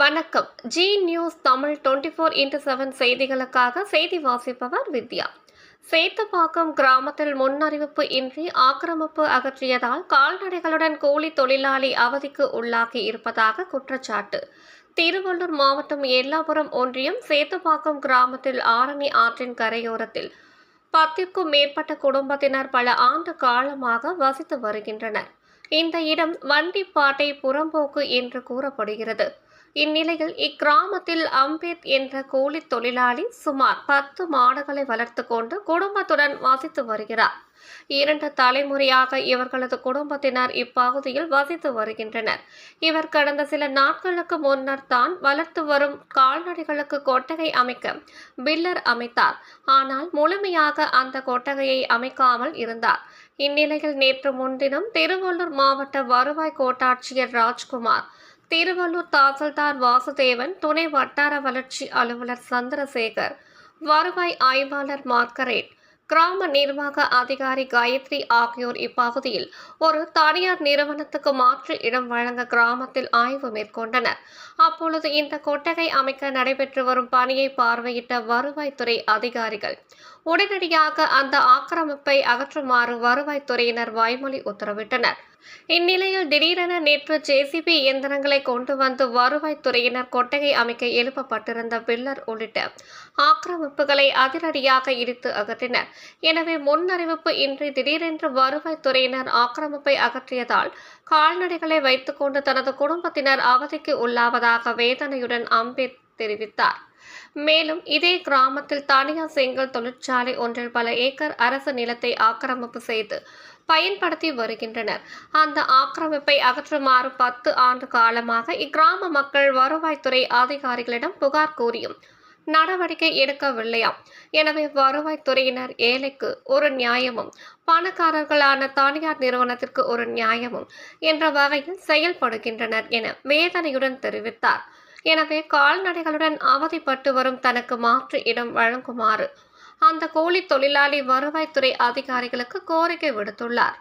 வணக்கம். Zee news Tamil twenty four into seven செய்திகளுக்காக செய்தி வாசிப்பவர் வித்யா. சேத்துப்பாக்கம் கிராமத்தில் முன்னறிவிப்பு இன்றி ஆக்கிரமிப்பு அகற்றியதால் கால்நடைகளுடன் கூலி தொழிலாளி அவதிக்கு உள்ளாகி இருப்பதாக குற்றச்சாட்டு. திருவள்ளூர் மாவட்டம் எல்லாபுரம் ஒன்றியம் சேத்துப்பாக்கம் கிராமத்தில் ஆரணி ஆற்றின் கரையோரத்தில் பத்திற்கும் மேற்பட்ட குடும்பத்தினர் பல ஆண்டு காலமாக வசித்து வருகின்றனர். இந்த இடம் வண்டிப்பாட்டை புறம்போக்கு என்று கூறப்படுகிறது. இந்நிலையில் இக்கிராமத்தில் அம்பேத் என்ற கூலித் தொழிலாளி சுமார் பத்து மாடுகளை வளர்த்து கொண்டு குடும்பத்துடன் வசித்து வருகிறார். இரண்டு தலைமுறையாக இவர்களது குடும்பத்தினர் இப்பகுதியில் வசித்து வருகின்றனர். இவர் கடந்த சில நாட்களுக்கு முன்னர் தான் வளர்த்து வரும் கால்நடைகளுக்கு கொட்டகை அமைக்க பில்லர் அமைத்தார். ஆனால் முழுமையாக அந்த கொட்டகையை அமைக்காமல் இருந்தார். இந்நிலையில் நேற்று முன்தினம் திருவள்ளூர் மாவட்ட வருவாய் கோட்டாட்சியர் ராஜ்குமார் திருவள்ளூர் தாசில்தார் வாசுதேவன் துணை வட்டார வளர்ச்சி அலுவலர் சந்திரசேகர் வருவாய் ஆய்வாளர் மார்கரேட் கிராம நிர்வாக அதிகாரி காயத்ரி ஆகியோர் இப்பகுதியில் ஒரு தனியார் நிறுவனத்துக்கு மாற்று இடம் வழங்க கிராமத்தில் ஆய்வு மேற்கொண்டனர். அப்பொழுது இந்த கொட்டகை அமைக்க நடைபெற்று வரும் பணியை பார்வையிட்ட வருவாய்த்துறை அதிகாரிகள் உடனடியாக அந்த ஆக்கிரமிப்பை அகற்றுமாறு வருவாய்த்துறையினர் வாய்மொழி உத்தரவிட்டனர். இந்நிலையில் திடீரென நேற்று ஜேசிபி இயந்திரங்களை கொண்டு வந்து வருவாய்த்துறையினர் கொட்டகை அமைக்க எழுப்பப்பட்டிருந்த பில்லர் உள்ளிட்ட ஆக்கிரமிப்புகளை அதிரடியாக இடித்து அகற்றினர். எனவே முன்னறிவிப்பு இன்றி திடீரென்று வருவாய்த்துறையினர் ஆக்கிரமிப்பை அகற்றியதால் கால்நடைகளை வைத்துக்கொண்டு தனது குடும்பத்தினர் அவதிக்கு உள்ளாவதாக வேதனையுடன் அம்பேத் தெரிவித்தார். மேலும் இதே கிராமத்தில் தனியார் செங்கல் தொழிற்சாலை ஒன்றில் பல ஏக்கர் அரசு நிலத்தை ஆக்கிரமிப்பு செய்து பயன்படுத்தி வருகின்றனர். அந்த ஆக்கிரமிப்பை அகற்றுமாறு பத்து ஆண்டு காலமாக இக்கிராம மக்கள் வருவாய்த்துறை அதிகாரிகளிடம் புகார் கூறியும் நடவடிக்கை எடுக்கவில்லையாம். எனவே வருவாய்த்துறையினர் ஏழைக்கு ஒரு நியாயமும் பணக்காரர்களான தனியார் நிறுவனத்திற்கு ஒரு நியாயமும் என்ற வகையில் செயல்படுகின்றனர் என வேதனையுடன் தெரிவித்தார். எனவே கால்நடைகளுடன் அவதிப்பட்டு வரும் தனக்கு மாற்று இடம் வழங்குமாறு அந்த கூலி தொழிலாளி வருவாய்த்துறை அதிகாரிகளுக்கு கோரிக்கை விடுத்துள்ளார்.